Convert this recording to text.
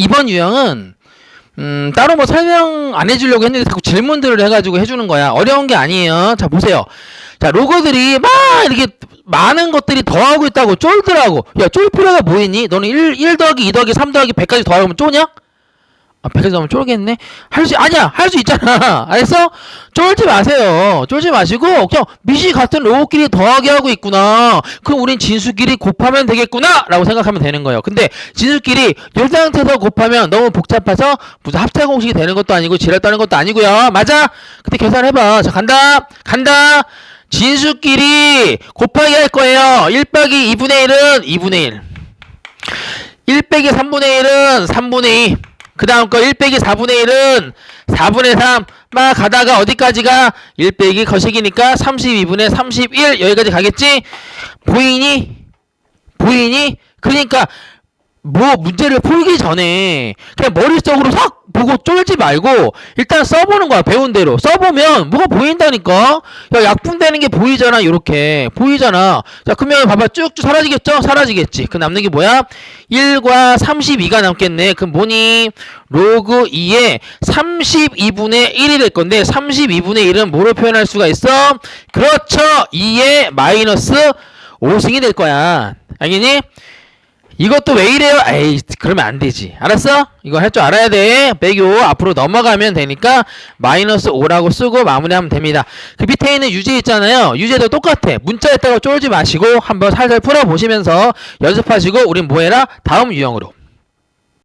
이번 유형은 음, 따로 뭐 설명 안 해주려고 했는데 자꾸 질문들을 해가지고 해주는 거야. 어려운 게 아니에요. 자, 보세요. 자, 로고들이 막 이렇게 많은 것들이 더하고 있다고 쫄더라고. 야, 쫄 필요가 뭐 있니? 너는 1, 1 더하기 2 더하기 3 더하기 100까지 더하면 쪼냐? 아, 100까지 더하면 쫄겠네? 할 수, 아니야! 할 수 있잖아! 알았어? 쫄지 마세요. 쫄지 마시고, 그냥 미시 같은 로고끼리 더하기 하고 있구나. 그럼 우린 진수끼리 곱하면 되겠구나! 라고 생각하면 되는 거예요. 근데 진수끼리 요 상태에서 곱하면 너무 복잡해서 무슨 합차 공식이 되는 것도 아니고 지랄 떠는 것도 아니고요. 맞아? 근데 계산해봐. 자, 간다! 간다! 진수끼리 곱하기 할 거예요. 1 빼기 2분의 1은 2분의 1. 1 빼기 3분의 1은 3분의 2. 그 다음 거 1 빼기 4분의 1은 4분의 3. 막 가다가 어디까지가 1 빼기 거식이니까 32분의 31 여기까지 가겠지? 보이니? 보이니? 그러니까 뭐 문제를 풀기 전에 그냥 머릿속으로 싹 보고 쫄지 말고 일단 써보는 거야 배운 대로. 써보면 뭐가 보인다니까? 야 약분 되는 게 보이잖아 요렇게. 보이잖아. 자 그러면 봐봐. 쭉쭉 사라지겠죠? 사라지겠지. 그 남는 게 뭐야? 1과 32가 남겠네. 그럼 뭐니? 로그 2에 32분의 1이 될 건데 32분의 1은 뭐로 표현할 수가 있어? 그렇죠. 2에 마이너스 5승이 될 거야. 알겠니? 이것도 왜 이래요? 에이 그러면 안 되지 알았어? 이거 할 줄 알아야 돼 빼기 5 앞으로 넘어가면 되니까 마이너스 5라고 쓰고 마무리하면 됩니다 그 밑에 있는 유제 있잖아요 유제도 똑같아 문자에다가 쫄지 마시고 한번 살살 풀어보시면서 연습하시고 우린 뭐해라? 다음 유형으로